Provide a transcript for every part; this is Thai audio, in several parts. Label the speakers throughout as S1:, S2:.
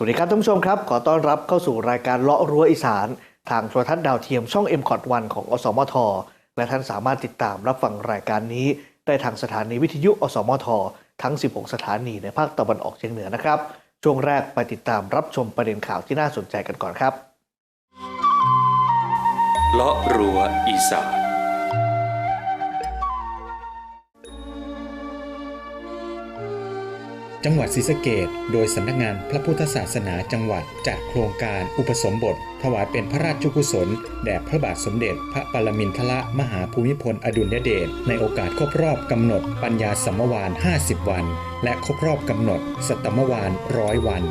S1: สวัสดีครับท่านผู้ชมครับ ขอต้อนรับเข้าสู่รายการเลาะรั้วอีสาน ทางโทรทัศน์ดาวเทียมช่อง m c o t 1ของ อสมท และท่านสามารถติดตามรับฟังรายการนี้ ได้ทางสถานีวิทยุ อสมท ทั้ง 16 สถานีในภาคตะวันออกเฉียงเหนือนะครับ ช่วงแรกไปติดตามรับชมประเด็นข่าวที่น่าสนใจกันก่อนครับ
S2: เลาะรั้วอีสาน
S3: จังหวัดศรีสะเกดโดยสำนักงานพระพุทธศาสนาจังหวัดจัดโครงการอุปสมบท ถวายเป็นพระราชกุศล แด่พระบาทสมเด็จ พระปรมินทรมหาภูมิพลอดุลยเดชในโอกาสครบรอบกำหนดปัญญาสัมมวาน 50 วัน และครบรอบกำหนดสตมวานร้อยวัน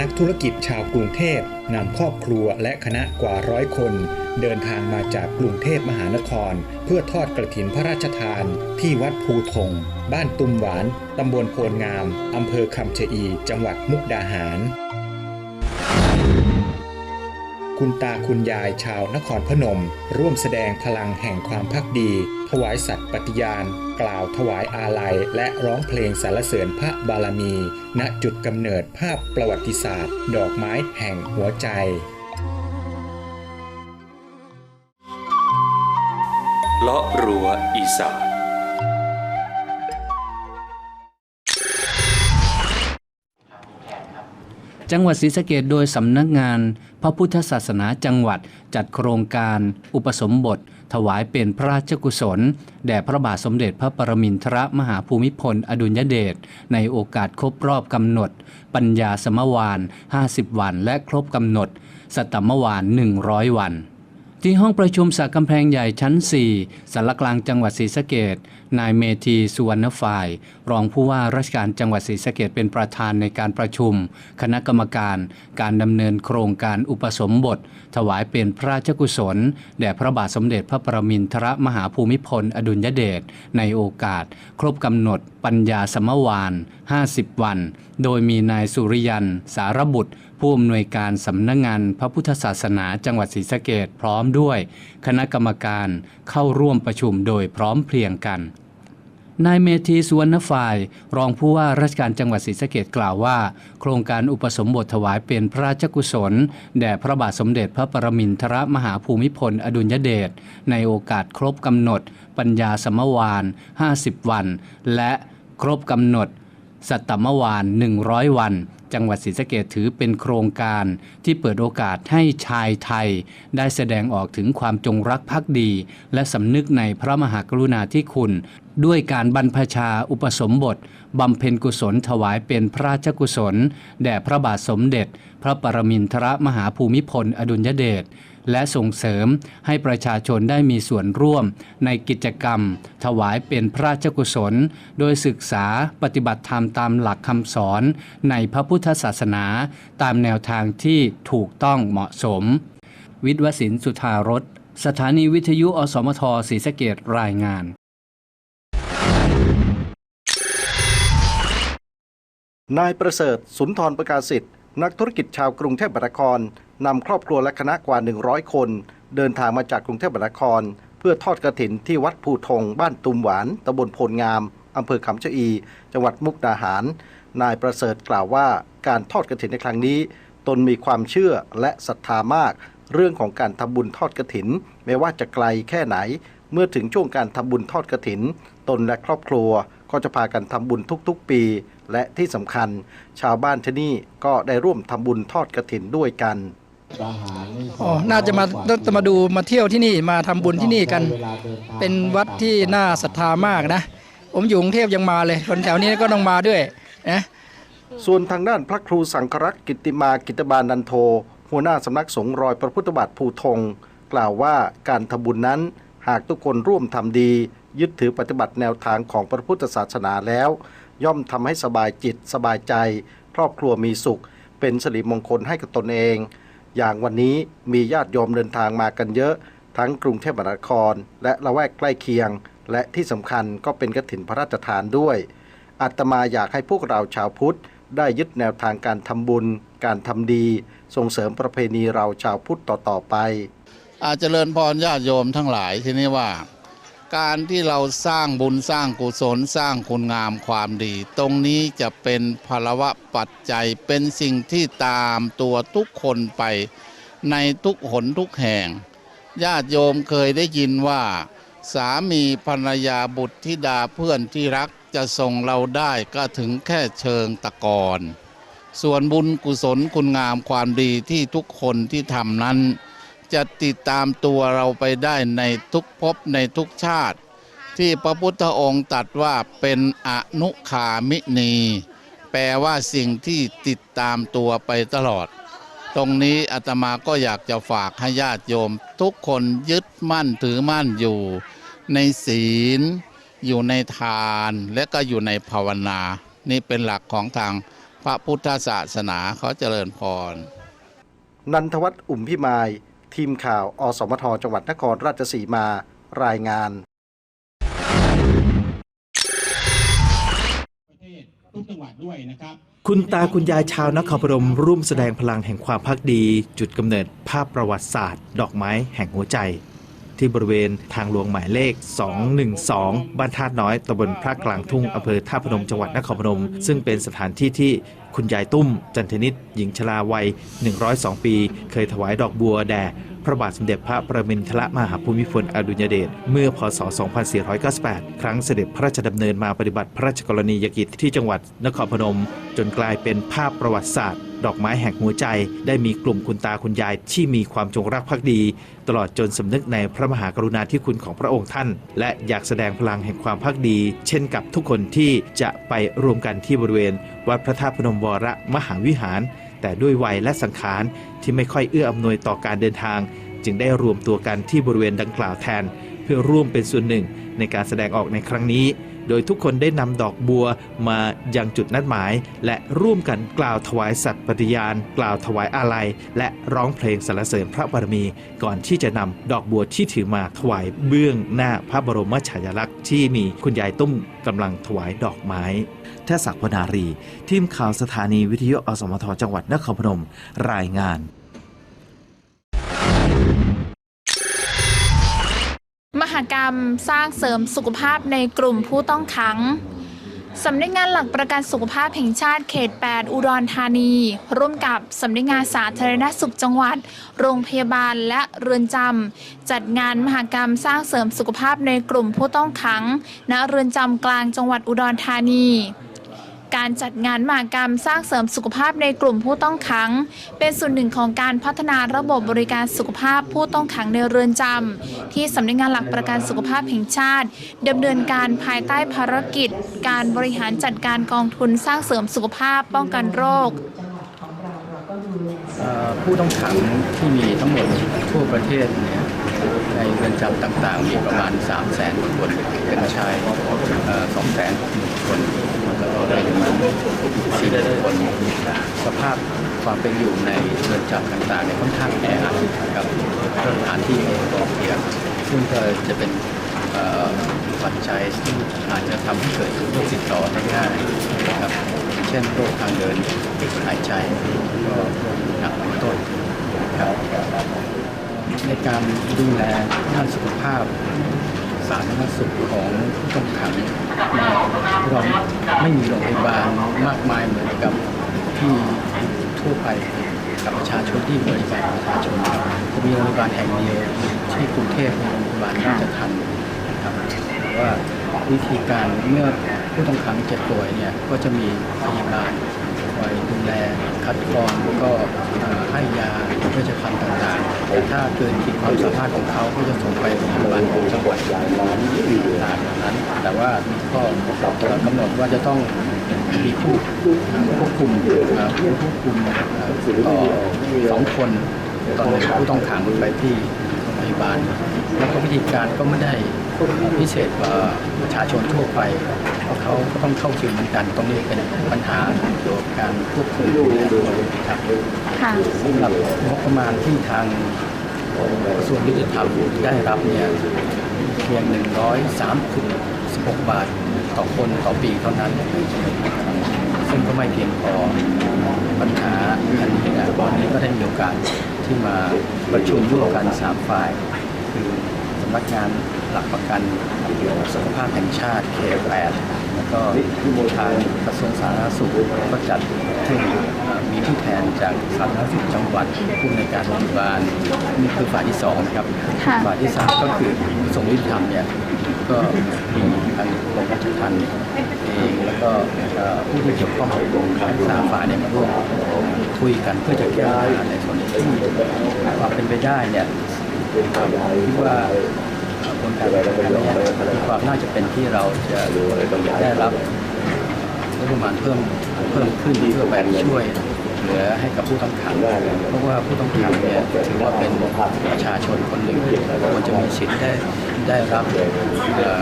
S3: นักธุรกิจชาวกรุงเทพนำครอบครัวและคณะกว่าร้อยคน เดินทางมาจากกรุงเทพมหานคร เพื่อทอดกระถินพระราชทาน ที่วัดภูทง บ้านตุมหวาน ตำบลโพนงาม อำเภอคำชะอี จังหวัดมุกดาหาร คุณตาคุณยายชาวนครพนม ร่วมแสดงพลังแห่งความพักดี ถวายสัตย์ปฏิญาณ กล่าวถวายอาลัย และร้องเพลงสรรเสริญพระบารมี ณจุดกำเนิดภาพประวัติศาสตร์ ดอกไม้แห่งหัวใจ
S2: เลาะรั้วอีสาน
S4: จังหวัดศรีสะเกดโดยสำนักงาน พระพุทธศาสนาจังหวัดจัดโครงการ อุปสมบท ถวายเป็นพระราชกุศล แด่พระบาทสมเด็จพระปรมินทรมหาภูมิพล อดุลยเดชในโอกาสครบรอบกำหนด ปัญญาสมวาน 50 วัน และครบกำหนด สตมวาน 100 วัน ที่ห้องประชุมสระกำแพงใหญ่ชั้น 4สารกลางจังหวัดศรีสะเกดนายเมธีสุวรรณฝ่าย รองผู้ว่าราชการจังหวัดศรีสะเกดเป็นประธานในการประชุม คณะกรรมการ การดำเนินโครงการอุปสมบท ถวายเป็นพระราชกุศล แด่พระบาทสมเด็จพระปรมินทรมหาภูมิพล อดุลยเดชในโอกาส ครบกำหนด ปัญญาสมวาน 50 วัน โดยมีนายสุริยัน สารบุตร ผู้อำนวยการสำนักงงานพระพุทธศาสนาจังหวัดศรีสะเกดพร้อมด้วย คณะกรรมการเข้าร่วมประชุมโดยพร้อมเพรียงกันนายเมธีสุวรรณฝ่าย รองผู้ว่าราชการจังหวัดศรีสะเกดกล่าวว่า โครงการอุปสมบทถวายเป็นพระราชกุศล แด่พระบาทสมเด็จพระปรมินทรมหาภูมิพล อดุลยเดชในโอกาสครบกำหนด ปัญญาสมวาน 50 วัน และครบกำหนด สัตตมวาน 100 วัน จังหวัดศรีสะเกดถือเป็นโครงการที่เปิดโอกาสให้ชายไทย ได้แสดงออกถึงความจงรักภักดี และสำนึกในพระมหากรุณาธิคุณ ด้วยการบรรพชาอุปสมบทบำเพ็ญกุศลถวายเป็นพระราชกุศล แด่พระบาทสมเด็จ พระปรมินทรมหาภูมิพล อดุลยเดช และส่งเสริมให้ประชาชนได้มีส่วนร่วมในกิจกรรม ถวายเป็นพระราชกุศล โดยศึกษาปฏิบัติธรรมตามหลักคำสอนในพระพุทธศาสนา ตามแนวทางที่ถูกต้องเหมาะสม วิทย์วสินสุธารสสถานีวิทยุอสมทศรีสะเกดรายงาน
S5: นายประเสริฐสุนทรประกาศสิทธิ์ นักธุรกิจชาวกรุงเทพมหานครนำครอบครัวและคณะกว่า 100 คน เดินทางมาจากกรุงเทพมหานคร เพื่อทอดกระถินที่วัดภูทง บ้านตุมหวานตำบลโพลงามอำเภอขำชะอี จังหวัดมุกดาหาร นายประเสริฐกล่าวว่าการทอดกระถินในครั้งนี้ ตนมีความเชื่อและศรัทธามาก เรื่องของการทำบุญทอดกระถินไม่ว่าจะไกลแค่ไหน เมื่อถึงช่วงการทำบุญทอดกระถิน ตนและครอบครัวก็จะพากันทำบุญทุกๆปี และที่สำคัญ ชาวบ้านที่นี่ก็ได้ร่วมทำบุญทอดกระถินด้วยกัน
S6: อ๋อน่าจะมาจะมาดูมาเที่ยวที่นี่มาทำบุญที่นี่กัน เป็นวัดที่น่าศรัทธามากนะ ผมอยู่กรุงเทพยังมาเลย คนแถวนี้ก็ต้องมาด้วยนะ
S5: ส่วนทางด้านพระครูสังครักษ์กิตติมากิตบานันโท หัวหน้าสำนักสงฆ์รอยพระพุทธบาทภูทง กล่าวว่าการทำบุญนั้น หากทุกคนร่วมทำดี ยึดถือปฏิบัติแนวทางของพระพุทธศาสนาแล้ว ย่อมทำให้สบายจิตสบายใจ ครอบครัวมีสุข เป็นสิริมงคลให้กับตนเอง อย่างวันนี้มีญาติโยมเดินทางมากันเยอะ ทั้งกรุงเทพมหานคร และละแวกใกล้เคียง และที่สำคัญก็เป็นกฐินพระราชทานด้วยอาตมาอยากให้พวกเราชาวพุทธได้ยึดแนวทางการทำบุญ การทำดี ส่งเสริมประเพณีเราชาวพุทธต่อๆไป
S7: อาจเจริญพรญาติโยมทั้งหลายที่นี้ว่า การที่เราสร้างบุญสร้างกุศลสร้างคุณงามความดี ตรงนี้จะเป็นพลวะปัจจัยเป็นสิ่งที่ตามตัวทุกคนไปในทุกหนทุกแห่ง ญาติโยมเคยได้ยินว่า สามีภรรยาบุตรธิดาเพื่อนที่รักจะส่งเราได้ก็ถึงแค่เชิงตะกอนส่วนบุญกุศลคุณงามความดีที่ทุกคนที่ทำนั้น จะติดตามตัวเราไปได้ในทุกภพในทุกชาติ ที่พระพุทธองค์ตรัสว่าเป็นอนุขามินี แปลว่าสิ่งที่ติดตามตัวไปตลอด ตรงนี้อาตมาก็อยากจะฝากให้ญาติโยม ทุกคนยึดมั่นถือมั่นอยู่ ในศีล อยู่ในทานและก็อยู่ในภาวนา นี่เป็นหลักของทางพระพุทธศาสนาเขาเจริญพร
S5: นันทวัฒน์อุ่มพิมาย ทีมข่าว อสมทจังหวัดนครราชสีมารายงาน
S8: คุณตาคุณยายชาวนครพนมร่วมแสดงพลังแห่งความพักดี จุดกำเนิดภาพประวัติศาสตร์ ดอกไม้แห่งหัวใจ ที่บริเวณทางหลวงหมายเลข 212 บ้านธาตุน้อยตำบลพระกลางทุ่งอำเภอท่าพนมจังหวัดนครพนม ซึ่งเป็นสถานที่ที่คุณยายตุ้ม จันทนิตหญิงชราวัย 102 ปี เคยถวายดอกบัวแด่พระบาทสมเด็จพระประมินทรมหาภูมิพลอดุลยเดชเมื่อพศ 2498 ครั้งเสด็จพระราชดำเนินมาปฏิบัติพระราชกรณียกิจที่จังหวัดนครพนม จนกลายเป็นภาพประวัติศาสตร์ ดอกไม้แห่งหัวใจ ได้มีกลุ่มคุณตาคุณยายที่มีความจงรักภักดี ตลอดจนสำนึกในพระมหากรุณาธิคุณของพระองค์ท่าน และอยากแสดงพลังแห่งความภักดี เช่นกับทุกคนที่จะไปรวมกันที่บริเวณ วัดพระธาตุพนมวรมหาวิหาร แต่ด้วยวัยและสังขารที่ไม่ค่อยเอื้ออำนวยต่อการเดินทาง จึงได้รวมตัวกันที่บริเวณดังกล่าวแทน เพื่อร่วมเป็นส่วนหนึ่งในการแสดงออกในครั้งนี้ โดยทุกคนได้นำดอกบัวมายังจุดนัดหมาย และร่วมกันกล่าวถวายสัตย์ปฏิญาณ กล่าวถวายอาลัย และร้องเพลงสรรเสริญพระบารมี ก่อนที่จะนำดอกบัวที่ถือมาถวายเบื้องหน้าพระบรมฉายาลักษณ์ที่มีคุณยายตุ้มกำลังถวายดอกไม้แทศักพนารี ทีมข่าวสถานีวิทยุอสมทจังหวัดนครพนม รายงาน
S9: หกรรมสร้างเสริมสุขภาพในกลุ่มผู้ต้องขังสำนักงานหลักประกันสุขภาพแห่งชาติเขต 8 อุดรธานี ร่วมกับสำนักงานสาธารณสุขจังหวัด โรงพยาบาลและเรือนจำจัดงานมหกรรมสร้างเสริมสุขภาพในกลุ่มผู้ต้องขังณเรือนจำกลางจังหวัดอุดรธานี การจัดงานมหกรรมสร้างเสริมสุขภาพในกลุ่มผู้ต้องขัง เป็นส่วนหนึ่งของการพัฒนาระบบบริการสุขภาพผู้ต้องขังในเรือนจำที่สำนักงานหลักประกันสุขภาพแห่งชาติดำเนินการภายใต้ภารกิจ การบริหารจัดการกองทุนสร้างเสริมสุขภาพป้องกันโรค
S10: ผู้ต้องขังที่มีทั้งหมดทั่วประเทศเนี่ยในเรือนจำต่างๆ มีประมาณ 3 0 0แสนคนเป็นชาย2 0 0แสน คนแล้วก็เป็นประมาณ4คนสภาพความเป็นอยู่ในเรือนจำต่างๆเนี่ยค่อนข้างแออัดกับสถานที่ไม่พอเพียงซึ่งก็จะเป็นปัจจัยที่อาจจะทำให้เกิดโรคติดต่อได้ง่ายนะครับ เช่นโรคทางเดินหายใจก็หนักเป็นต้นครับในการดูแลด้านสุขภาพ สาธารณสุขของผู้ต้องขังเนี่ยเราไม่มีโรงพยาบาลมากมายเหมือนกับที่ทั่วไปกับประชาชนที่บริการประชาชนครับจะมีโรงพยาบาลแห่งเดียวที่กรุงเทพมีโรงพยาบาลราชทัณฑ์นะครับว่าวิธีการเมื่อผู้ต้องขังเจ็บป่วยเนี่ยก็จะมีพยาบาล คอยดูแลคัดกรองแล้วก็ให้ยาเวชภัณฑ์ต่างๆแต่ถ้าเกินขีดความสามารถของเขาก็จะส่งไปโรงพยาบาลของจังหวัดต่างๆนั้น แต่ว่ามีข้อกำหนดว่าจะต้องมีผู้ควบคุมผู้ควบคุมต่อสองคนตอนหนึ่งผู้ต้องขังไปที่โรงพยาบาล แล้วก็วิธีการก็ไม่ได้พิเศษกว่าประชาชนทั่วไป เขาก็ต้องเข้าชิงเหมือนกันตรงนี้เป็นปัญหาเกี่ยวกับการควบคุมครับ
S9: ค่ะ
S10: สำหรับงบประมาณที่ทางกระทรวงยุติธรรมได้รับเนี่ยเพียง136 บาทต่อคนต่อปีเท่านั้น ซึ่งก็ไม่เพียงพอปัญหาอันนี้นะวันนี้ก็ได้มีโอกาสที่มาประชุมร่วมกันสามฝ่าย คือสำนักงานหลักประกันสุขภาพแห่งชาติเขตแปด แล้วก็ทางกระทรวงสาธารณสุขก็จัดให้เอ่อมีผู้แทนจากสาธารณสุขจังหวัดผู้ในวยการโรงพยาบาลนี่คือฝ่ายที่สองนะครับ
S9: ค่ะ
S10: ฝ่ายที่สามก็คือกระทรวงยุติธรรมเนี่ยก็มีทางกรมราชทัณฑ์เองแล้วก็เอ่อผู้ที่เกี่ยวข้องทั้งสามฝ่ายเนี่ยมาร่วมคุยกันเพื่อจะแก้ปัญหาในส่วนนี้ที่ความเป็นไปได้เนี่ยคิดว่า นการแข่งขันเนี่ยมีความน่าจะเป็นที่เราจะได้รับงบประมาณเพิ่มเพิ่มขึ้นเพื่อแบ่งช่วยเหลือให้กับผู้ต้องขังเพราะว่าผู้ต้องขังเนี่ยถือว่าเป็นประชาชนคนหนึ่งควรจะมีสิทธิ์ได้ได้รับเอ่อ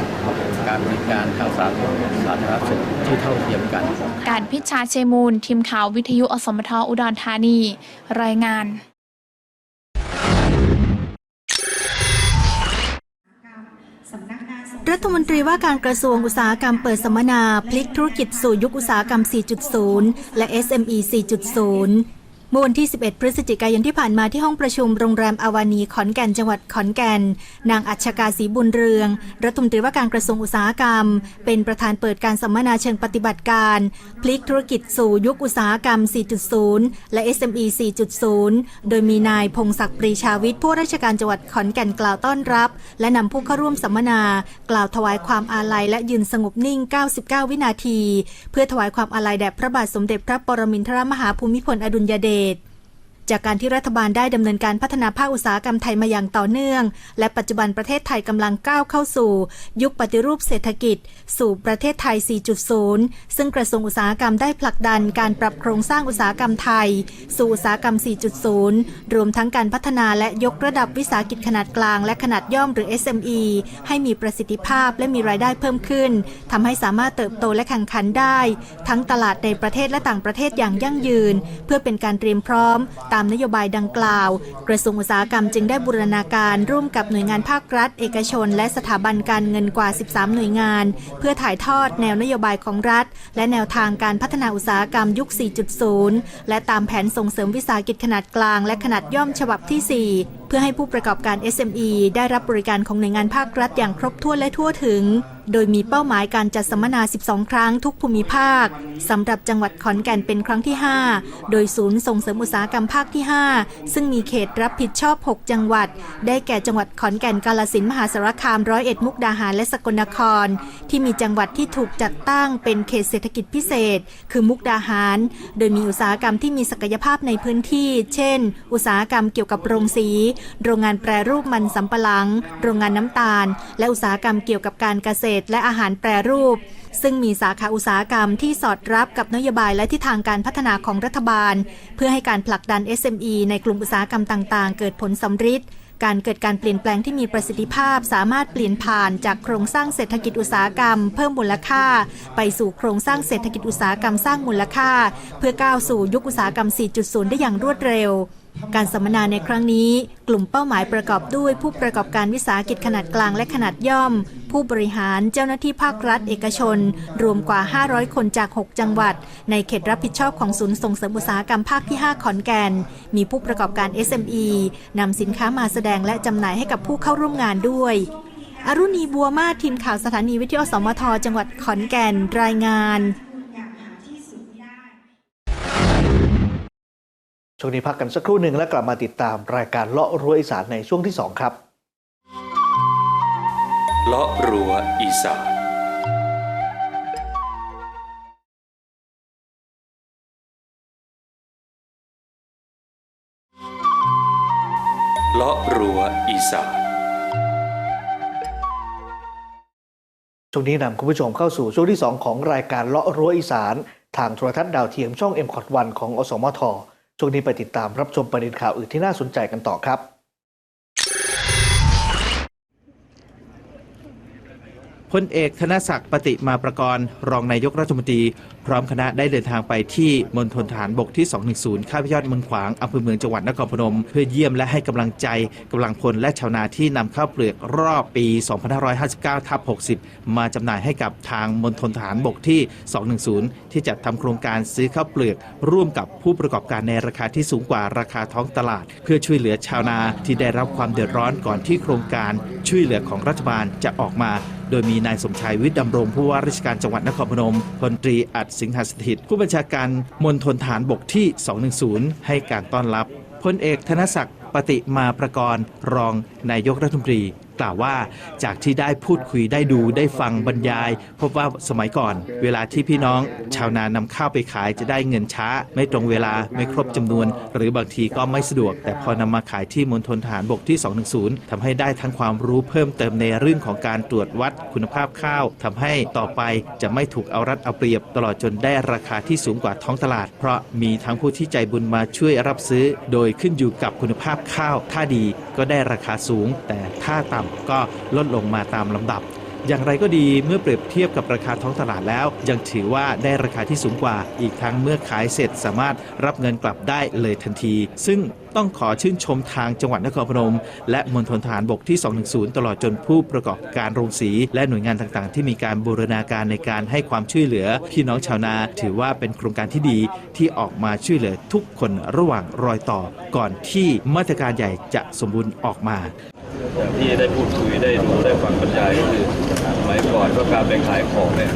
S10: การบริการทางสารณสาธารณสุขที่เท่าเทียมกัน
S9: การพิชชาเชมูล ทีมข่าววิทยุอสมทอุดรธานี รายงาน
S11: รัฐมนตรีว่าการกระทรวงอุตสาหกรรมเปิดสัมมนา พลิกธุรกิจสู่ยุคอุตสาหกรรม 4.0 และ SME 4.0 เมื่อวันที่ 11 พฤศจิกายนที่ผ่านมาที่ห้องประชุมโรงแรมอาวานีขอนแก่นจังหวัดขอนแก่น นางอัชกาศรีบุญเรือง รัฐมนตรีว่าการกระทรวงอุตสาหกรรม เป็นประธานเปิดการสัมมนาเชิงปฏิบัติการ พลิกธุรกิจสู่ยุคอุตสาหกรรม 4.0 และ SME 4.0 โดยมีนายพงศักดิ์ปรีชาวิทย์ผู้ราชการจังหวัดขอนแก่นกล่าวต้อนรับ และนำผู้เข้าร่วมสัมมนา กล่าวถวายความอาลัยและยืนสงบนิ่ง 99 วินาที เพื่อถวายความอาลัยแด่พระบาทสมเด็จพระปรมินทรมหาภูมิพลอดุลยเดชต จากการที่รัฐบาลได้ดำเนินการพัฒนาภาคอุตสาหกรรมไทยมาอย่างต่อเนื่อง และปัจจุบันประเทศไทยกำลังก้าวเข้าสู่ ยุคปฏิรูปเศรษฐกิจ สู่ประเทศไทย 4.0 ซึ่งกระทรวงอุตสาหกรรมได้ผลักดันการปรับโครงสร้างอุตสาหกรรมไทย สู่อุตสาหกรรม 4.0 รวมทั้งการพัฒนาและยกระดับวิสาหกิจขนาดกลาง และขนาดย่อมหรือ SME ให้มีประสิทธิภาพและมีรายได้เพิ่มขึ้นทำให้สามารถเติบโตและแข่งขันได้ ทั้งตลาดในประเทศและต่างประเทศอย่างยั่งยืน เพื่อเป็นการเตรียมพร้อมตามนโยบายดังกล่าว กระทรวงอุตสาหกรรมจึงได้บูรณาการร่วมกับหน่วยงานภาครัฐ เอกชน และสถาบันการเงินกว่า 13 หน่วยงาน เพื่อถ่ายทอดแนวนโยบายของรัฐ และแนวทางการพัฒนาอุตสาหกรรมยุค 4.0 และตามแผนส่งเสริมวิสาหกิจขนาดกลาง และขนาดย่อมฉบับที่ 4 เพื่อให้ผู้ประกอบการ SME ได้รับบริการของหน่วยงานภาครัฐอย่างครบถ้วนและทั่วถึง โดยมีเป้าหมายการจัดสัมมนา 12 ครั้งทุกภูมิภาคสำหรับจังหวัดขอนแก่นเป็นครั้งที่ 5 โดยศูนย์ส่งเสริมอุตสาหกรรมภาคที่ 5 ซึ่งมีเขตรับผิดชอบ 6 จังหวัด ได้แก่จังหวัดขอนแก่นกาฬสินมหาสารคามร้อยเอ็ดมุกดาหารและสกลนคร ที่มีจังหวัดที่ถูกจัดตั้งเป็นเขตเศรษฐกิจพิเศษ คือมุกดาหาร โดยมีอุตสาหกรรมที่มีศักยภาพในพื้นที่ เช่น อุตสาหกรรมเกี่ยวกับโรงสี โรงงานแปรรูปมันสำปะหลัง โรงงานน้ำตาล และอุตสาหกรรมเกี่ยวกับการเกษตรษตรและอาหารแปรรูป ซึ่งมีสาขาอุตสาหกรรมที่สอดรับกับนโยบายและทิศทางการพัฒนาของรัฐบาล เพื่อให้การผลักดัน SME ในกลุ่มอุตสาหกรรมต่าง ๆ เกิดผลสำฤทธิ์การเกิดการเปลี่ยนแปลงที่มีประสิทธิภาพ สามารถเปลี่ยนผ่านจากโครงสร้างเศรษฐกิจอุตสาหกรรม เพิ่มมูลค่า ไปสู่โครงสร้างเศรษฐกิจอุตสาหกรรมสร้างมูลค่า เพื่อก้าวสู่ยุคอุตสาหกรรม 4.0 ได้อย่างรวดเร็ว การสัมมนาในครั้งนี้ กลุ่มเป้าหมายประกอบด้วย ผู้ประกอบการวิสาหกิจขนาดกลางและขนาดย่อม ผู้บริหารเจ้าหน้าที่ภาครัฐเอกชน รวมกว่า 500 คนจาก 6 จังหวัด ในเขตรับผิดชอบของศูนย์ส่งเสริมอุตสาหกรรมภาคที่ 5 ขอนแก่น มีผู้ประกอบการ SME นำสินค้ามาแสดงและจำหน่ายให้กับผู้เข้าร่วมงานด้วยอรุณีบัวมาศทีมข่าวสถานีวิทยุอสมทจังหวัดขอนแก่นรายงาน
S1: ช่วงนี้พักกันสักครู่หนึ่งแล้วกลับมาติดตามรายการเลาะรั้วอีสานในช่วงที่ 2 ครับ
S2: เลาะรั้วอีสานเลาะรั้วอีสาน
S1: ช่วงนี้นำคุณผู้ชมเข้าสู่ช่วงที่ 2 ของรายการเลาะรั้วอีสาน ทางโทรทัศน์ดาวเทียมช่อง m c o t 1ของอสมท ช่วงนี้ไปติดตามรับชมประเด็นข่าวอื่นที่น่าสนใจกันต่อครับ
S5: พ
S8: ลเอกธนศักดิ์ปฏิมาประกรณ์รองนายกรัฐมนตรี พร้อมคณะได้เดินทางไปที่มณฑลฐานบกที่ 210 ข้าพยอดเมืองขวางอำเภอเมืองจังหวัดนครพนม เพื่อเยี่ยมและให้กำลังใจกำลังพลและชาวนาที่นำข้าวเปลือกรอบปี 2559ทับ60 มาจำหน่ายให้กับทางมณฑลฐานบกที่ 210 ที่จัดทำโครงการซื้อข้าวเปลือก ร่วมกับผู้ประกอบการในราคาที่สูงกว่าราคาท้องตลาด เพื่อช่วยเหลือชาวนาที่ได้รับความเดือดร้อนก่อนที่โครงการช่วยเหลือของรัฐบาลจะออกมา โดยมีนายสมชายวิทย์ดำรงผู้ว่าราชการจังหวัดนครพนมพลตรีอัดสิงหสถิต ผู้บัญชาการมณฑลฐานบกที่ 210 ให้การต้อนรับพลเอกธนศักดิ์ปฏิมาประกรณ์รองนายกรัฐมนตรี กล่าวว่าจากที่ได้พูดคุยได้ดูได้ฟังบรรยาย พบว่าสมัยก่อน เวลาที่พี่น้อง ชาวนานำข้าวไปขายจะได้เงินช้า ไม่ตรงเวลาไม่ครบจำนวน หรือบางทีก็ไม่สะดวก แต่พอนำมาขายที่มณฑลฐานบกที่ 210ทำให้ได้ทั้งความรู้เพิ่มเติมในเรื่องของการตรวจวัดคุณภาพข้าวทำให้ต่อไปจะไม่ถูกเอารัดเอาเปรียบ ตลอดจนได้ราคาที่สูงกว่าท้องตลาด เพราะมีทั้งผู้ที่ใจบุญมาช่วยรับซื้อ โดยขึ้นอยู่กับคุณภาพข้าว ถ้าดีก็ได้ราคาสูง แต่ถ้าต่ำก็ลดลงมาตามลำดับ อย่างไรก็ดีเมื่อเปรียบเทียบกับราคาท้องตลาดแล้ว ยังถือว่าได้ราคาที่สูงกว่า อีกทั้งเมื่อขายเสร็จสามารถรับเงินกลับได้เลยทันที ซึ่งต้องขอชื่นชมทางจังหวัดนครพนม และมณฑลฐานบกที่ 210 ตลอดจนผู้ประกอบการโรงสี และหน่วยงานต่างๆ ที่มีการบูรณาการในการให้ความช่วยเหลือ พี่น้องชาวนา ถือว่าเป็นโครงการที่ดีที่ออกมาช่วยเหลือทุกคนระหว่างรอยต่อ ก่อนที่มาตรการใหญ่จะสมบูรณ์ออกมา
S12: อย่างที่ได้พูดคุยได้ดูได้ฟังบรรยายก็คือสมัยก่อนก็การไปขายของเนี่ย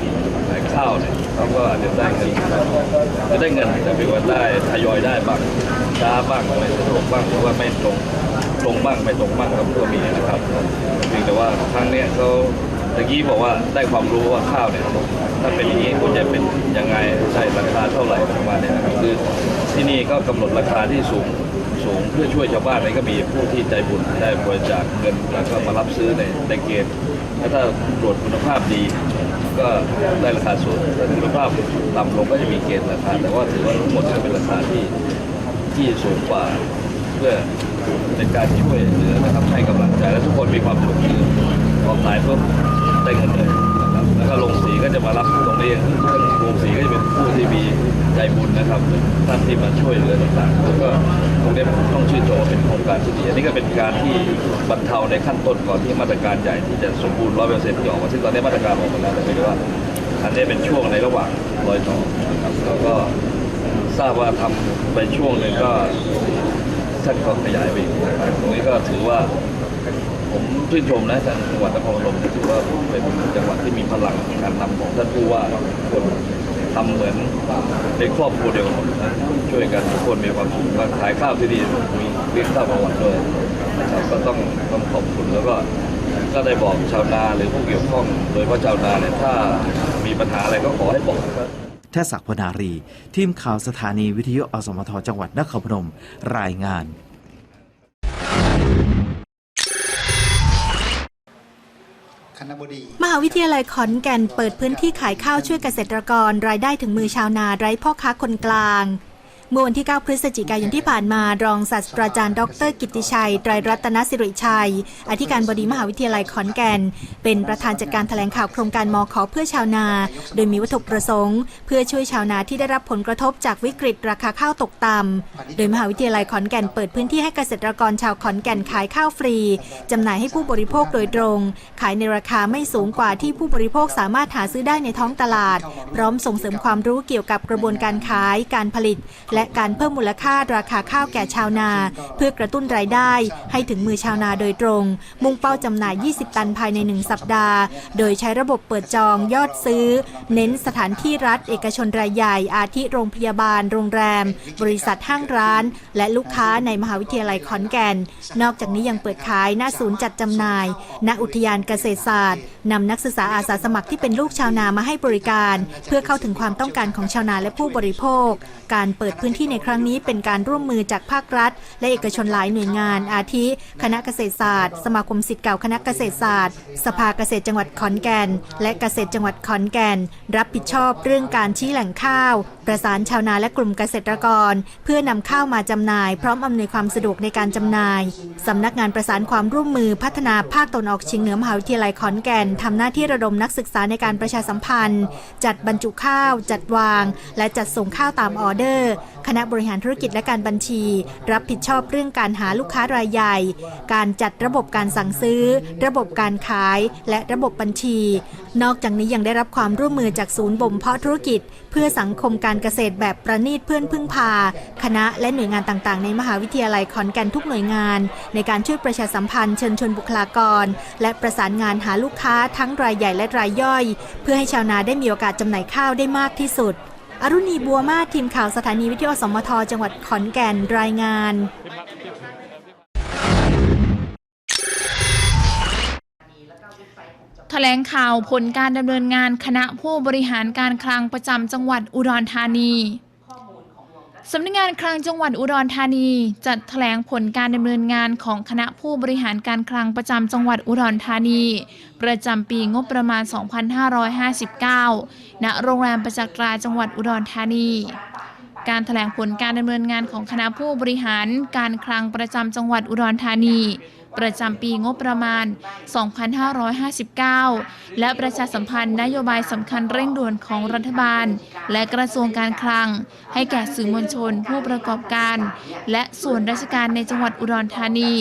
S12: ขายข้าวเนี่ยเขาก็อาจจะได้เงินจะได้เงินแต่เป็นว่าได้ทยอยได้บ้างช้าบ้างไม่สะดวกบ้างหรือว่าไม่ตรงตรงบ้างไม่ตรงบ้างก็มีนะครับเพียงแต่ว่าครั้งเนี้ยเขาตะกี้บอกว่าได้ความรู้ว่าข้าวเนี่ยถ้าเป็นอย่างนี้ควรจะเป็นยังไงได้ราคาเท่าไหร่ประมาณเนี้นะครับคือที่นี่ก็กำหนดราคาที่สูง สูงเพื่อช่วยชาวบ้านนี่ก็มีผู้ที่ใจบุญได้บริจาคเงินแล้วก็มารับซื้อในในเกณฑ์แล้วถ้าตรวจคุณภาพดี ก็ได้ราคาสูงแต่คุณภาพต่ำลงก็จะมีเกณฑ์ราคาแต่ว่าถือว่าทั้งหมดก็เป็นราคาที่ที่สูงกว่าเพื่อเป็นการช่วยเหลือนะครับให้กำลังใจและทุกคนมีความสุขคือพอขายปุ๊บได้เงินเลยนะครับแล้วก็ลงสีก็จะมารับตรงนี้ซึ่งลงสีก็จะเป็นผู้ที่มี ใจบุญนะครับท่านที่มาช่วยเหลือต่างๆแล้วก็ตรงนี้ผมต้องชื่นชมเป็นโครงการที่ดีอันนี้ก็เป็นการที่บรรเทาในขั้นต้นก่อนที่มาตรการใหญ่ที่จะสมบูรณ์ร้อยเปอร์เซ็นต์ที่ออกมาซึ่งตอนนี้มาตรการออกมาแล้วแต่ไม่รู้ว่าอันนี้เป็นช่วงในระหว่างรอยต่อนะครับแล้วก็ทราบว่าทำไปช่วงหนึ่งก็ท่านก็ขยายไปอีกตรงนี้ก็ถือว่า ผมชื่นชมนะทางจังหวัดนครพนมถือว่าเป็นจังหวัดที่มีพลังในการนำของท่านผู้ว่าคนทำเหมือนเป็นครอบครัวเดียวกันนะช่วยกันทุกคนมีความสุขมาขายข้าวที่ดีมีเลี้ยงข้าวประวัติด้วยนะครับก็ต้องต้องขอบคุณแล้วก็ก็ได้บอกชาวนาหรือผู้เกี่ยวข้อง โดยเฉพาะชาวนาเนี่ยถ้ามีปัญหาอะไรก็ขอให้บอกนะครับ
S8: แทศักพนารี ทีมข่าวสถานีวิทยุอสมทจังหวัดนครพนม รายงาน
S11: มหาวิทยาลัยขอนแก่นเปิดพื้นที่ขายข้าวช่วยเกษตรกร รายได้ถึงมือชาวนาไร้พ่อค้าคนกลาง เมื่อวันที่ 9 พฤศจิกายนที่ผ่านมารองศาสตราจารย์ ดร กิติชัย ไตรรัตนสิริชัย อธิการบดีมหาวิทยาลัยขอนแก่น เป็นประธานจัดการแถลงข่าวโครงการมอขอเพื่อชาวนา โดยมีวัตถุประสงค์ เพื่อช่วยชาวนาที่ได้รับผลกระทบจากวิกฤตราคาข้าวตกต่ำ โดยมหาวิทยาลัยขอนแก่นเปิดพื้นที่ให้เกษตรกรชาวขอนแก่นขายข้าวฟรีจำหน่ายให้ผู้บริโภคโดยตรง ขายในราคาไม่สูงกว่าที่ผู้บริโภคสามารถหาซื้อได้ในท้องตลาด พร้อมส่งเสริมความรู้เกี่ยวกับกระบวนการขาย การผลิตและและการเพิ่มมูลค่าราคาข้าวแก่ชาวนา เพื่อกระตุ้นรายได้ให้ถึงมือชาวนาโดยตรง มุ่งเป้าจำหน่าย 20 ตันภายใน 1 สัปดาห์ โดยใช้ระบบเปิดจองยอดซื้อ เน้นสถานที่รัฐเอกชนรายใหญ่อาทิโรงพยาบาล โรงแรม บริษัทห้างร้าน และลูกค้าในมหาวิทยาลัยขอนแก่น นอกจากนี้ยังเปิดขายหน้าศูนย์จัดจำหน่าย ณอุทยานเกษตรศาสตร์ นำนักศึกษาอาสาสมัครที่เป็นลูกชาวนามาให้บริการ เพื่อเข้าถึงความต้องการของชาวนาและผู้บริโภค การเปิดพื้นที่ในครั้งนี้เป็นการร่วมมือจากภาครัฐ และเอกชนหลายหน่วยงาน อาทิ คณะเกษตรศาสตร์ สมาคมศิษย์เก่าคณะเกษตรศาสตร์ สภาเกษตรจังหวัดขอนแก่น และเกษตรจังหวัดขอนแก่น รับผิดชอบเรื่องการชี้แหล่งข้าว ประสานชาวนาและกลุ่มเกษตรกร เพื่อนำข้าวมาจำหน่าย พร้อมอำนวยความสะดวกในการจำหน่ายสำนักงานประสานความร่วมมือพัฒนาภาคตะวันออกเฉียงเหนือมหาวิทยาลัยขอนแก่นทำหน้าที่ระดมนักศึกษาในการประชาสัมพันธ์ จัดบรรจุข้าว จัดวาง และจัดส่งข้าวตามออเดอร์ คณะบริหารธุรกิจและการบัญชี รับผิดชอบเรื่องการหาลูกค้ารายใหญ่ การจัดระบบการสั่งซื้อ ระบบการขาย และระบบบัญชี นอกจากนี้ยังได้รับความร่วมมือจากศูนย์บ่มเพาะธุรกิจเพื่อสังคมการเกษตรแบบประณีตเพื่อนพึ่งพา คณะและหน่วยงานต่างๆ ในมหาวิทยาลัยขอนแก่นทุกหน่วยงาน ในการช่วยประชาสัมพันธ์เชิญชวนบุคลากร และประสานงานหาลูกค้าทั้งรายใหญ่และรายย่อย เพื่อให้ชาวนาได้มีโอกาสจำหน่ายข้าวได้มากที่สุด อรุณีบัวมาศทีมข่าวสถานีวิทยุสมทจังหวัดขอนแก่นรายงาน
S9: แถลงข่าวผลการดำเนินงานคณะผู้บริหารการคลังประจำจังหวัดอุดรธานีสำนักงานคลังจังหวัดอุดรธานี จัดแถลงผลการดำเนินงานของคณะผู้บริหารการคลังประจำจังหวัดอุดรธานี ประจำปีงบประมาณ 2559 ณ โรงแรมประจักราจังหวัดอุดรธานี การแถลงผลการดำเนินงานของคณะผู้บริหารการคลังประจำจังหวัดอุดรธานี ประจำปีงบประมาณ 2559 และประชาสัมพันธ์นโยบายสำคัญเร่งด่วนของรัฐบาล และกระทรวงการคลัง ให้แก่สื่อมวลชนผู้ประกอบการ และส่วนราชการในจังหวัดอุดรธานี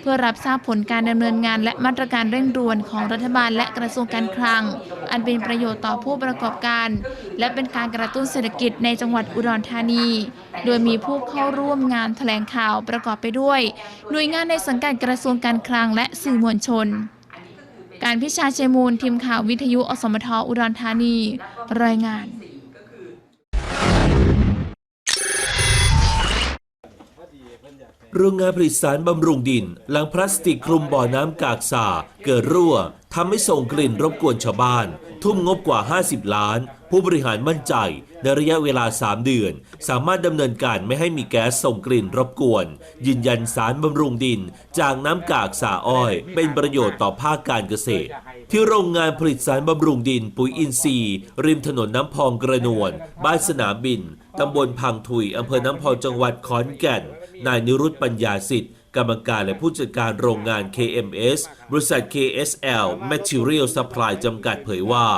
S9: เพื่อรับทราบผลการดำเนินงานและมาตรการเร่งด่วนของรัฐบาลและกระทรวงการคลัง อันเป็นประโยชน์ต่อผู้ประกอบการ และเป็นการกระตุ้นเศรษฐกิจในจังหวัดอุดรธานี โดยมีผู้เข้าร่วมงานแถลงข่าวประกอบไปด้วย หน่วยงานในสังกัดกระทรวงการคลังและสื่อมวลชน การพิชาเชมูลทีมข่าววิทยุอสมทอุดรธานี รายงาน
S13: โรงงานผลิตสารบำรุงดิน หลังพลาสติกคลุมบ่อน้ำกากสาเกิดรั่วทำให้ส่งกลิ่นรบกวนชาวบ้าน ทุ่มงบกว่า 50 ล้าน ผู้บริหารมั่นใจ ในระยะเวลา 3 เดือน สามารถดำเนินการไม่ให้มีแก๊สส่งกลิ่นรบกวน ยืนยันสารบำรุงดิน จากน้ำกากสาอ้อย เป็นประโยชน์ต่อภาคการเกษตร ที่โรงงานผลิตสารบำรุงดินปุ๋ยอินทรีย์ ริมถนนน้ำพองกระนวนบ้านสนามบินตำบลพังทุยอำเภอน้ำพองจังหวัดขอนแก่น นายนิรุตปัญญาสิทธิ์ กรรมการและผู้จัดการโรงงาน KMS บริษัท KSL Material Supply จำกัดเผยว่า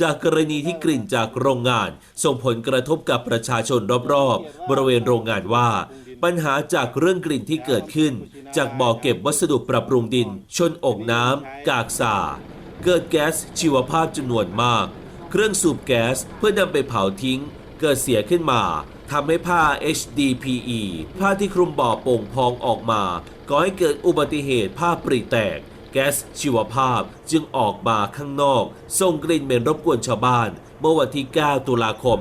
S13: จากกรณีที่กลิ่นจากโรงงาน ส่งผลกระทบกับประชาชนรอบๆ บริเวณโรงงานว่า ปัญหาจากเรื่องกลิ่นที่เกิดขึ้น จากบ่อเก็บวัสดุปรับปรุงดิน ชนอกน้ำกากสาเกิดแก๊สชีวภาพจำนวนมาก เครื่องสูบแก๊สเพื่อนำไปเผาทิ้ง เกิดเสียขึ้นมา ทำให้ผ้า HDPE ผ้าที่คลุมบ่อโป่งพองออกมาก่อให้เกิดอุบัติเหตุผ้าปริแตก แก๊สชีวภาพจึงออกมาข้างนอก ส่งกลิ่นเหม็นรบกวนชาวบ้าน เมื่อวันที่ 9 ตุลาคม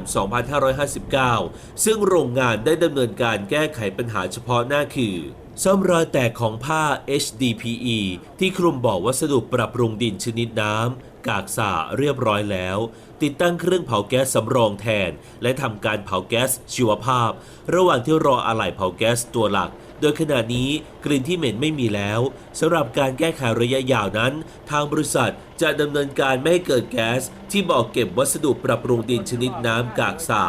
S13: 2559 ซึ่งโรงงานได้ดำเนินการแก้ไขปัญหาเฉพาะหน้าคือ ซ่อมรอยแตกของผ้า HDPE ที่คลุมบ่อวัสดุปรับปรุงดินชนิดน้ำ กากสาเรียบร้อยแล้ว ติดตั้งเครื่องเผาแก๊สสำรองแทน และทำการเผาแก๊สชีวภาพ ระหว่างที่รออะไหล่เผาแก๊สตัวหลัก โดยขณะนี้กลิ่นที่เหม็นไม่มีแล้วสำหรับการแก้ไขระยะยาวนั้น ทางบริษัทจะดำเนินการไม่ให้เกิดแก๊ส ที่บ่อเก็บวัสดุปรับปรุงดินชนิดน้ำกากสา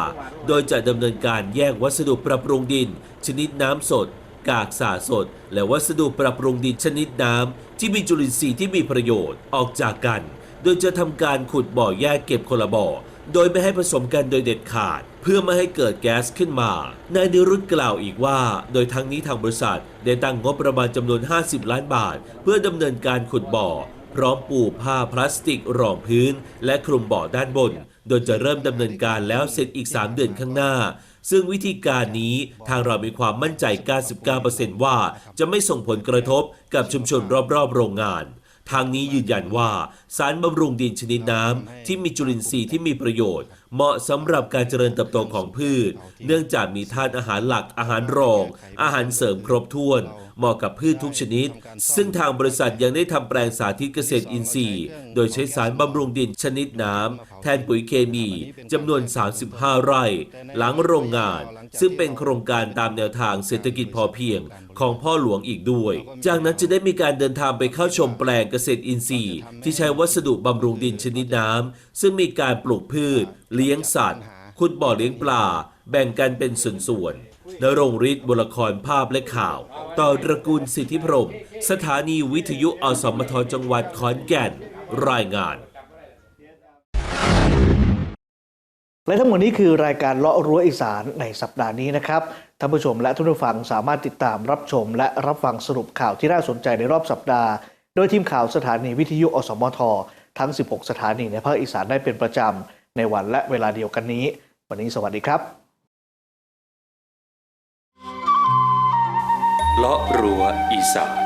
S13: โดยจะดำเนินการแยกวัสดุปรับปรุงดิน ชนิดน้ำสด กากสาสด และวัสดุปรับปรุงดินชนิดน้ำที่มีจุลินทรีย์ที่มีประโยชน์ออกจากกัน โดยจะทำการขุดบ่อแยกเก็บคนละบ่อโดยไม่ให้ผสมกันโดยเด็ดขาด เพื่อไม่ให้เกิดแก๊สขึ้นมา นายนิรุตกล่าวอีกว่า โดยทั้งนี้ทางบริษัท ได้ตั้งงบประมาณจำนวน 50 ล้านบาท เพื่อดำเนินการขุดบ่อ พร้อมปูผ้าพลาสติกรองพื้น และคลุมบ่อด้านบน โดยจะเริ่มดำเนินการแล้วเสร็จอีก 3 เดือนข้างหน้า ซึ่งวิธีการนี้ทางเรามีความมั่นใจ 99%ว่าจะไม่ส่งผลกระทบกับชุมชนรอบๆ โรงงานทางนี้ยืนยันว่าสารบำรุงดินชนิดน้ำที่มีจุลินทรีย์ที่มีประโยชน์ เหมาะสำหรับการเจริญเติบโตของพืช เนื่องจากมีธาตุอาหารหลักอาหารรอง อาหารเสริมครบถ้วน เหมาะกับพืชทุกชนิด ซึ่งทางบริษัทยังได้ทำแปลงสาธิตเกษตรอินทรีย์ โดยใช้สารบำรุงดินชนิดน้ำแทนปุ๋ยเคมีจำนวน 35 ไร่หลังโรงงาน ซึ่งเป็นโครงการตามแนวทางเศรษฐกิจพอเพียงของพ่อหลวงอีกด้วย จากนั้นจะได้มีการเดินทางไปเข้าชมแปลงเกษตรอินทรีย์ ที่ใช้วัสดุบำรุงดินชนิดน้ำซึ่งมีการปลูกพืช เลี้ยงสัตว์ ขุดบ่อเลี้ยงปลา แบ่งกันเป็นส่วนๆ นรงฤทธิ์บุรครภาพและข่าว ต่อตระกูลสิทธิพรม สถานีวิทยุอสมทจังหวัดขอนแก่น รายงาน
S1: และทั้งหมดนี้คือรายการเลาะรั้วอีสานในสัปดาห์นี้นะครับท่านผู้ชมและทุกผู้ฟังสามารถติดตามรับชม และรับฟังสรุปข่าวที่น่าสนใจในรอบสัปดาห์ โดยทีมข่าวสถานีวิทยุอสมททั้ง 16 สถานีในภาคอีสานได้เป็นประจำในวันและเวลาเดียวกันนี้ วันนี้สวัสดีครับ
S2: เลาะรั้วอีสาน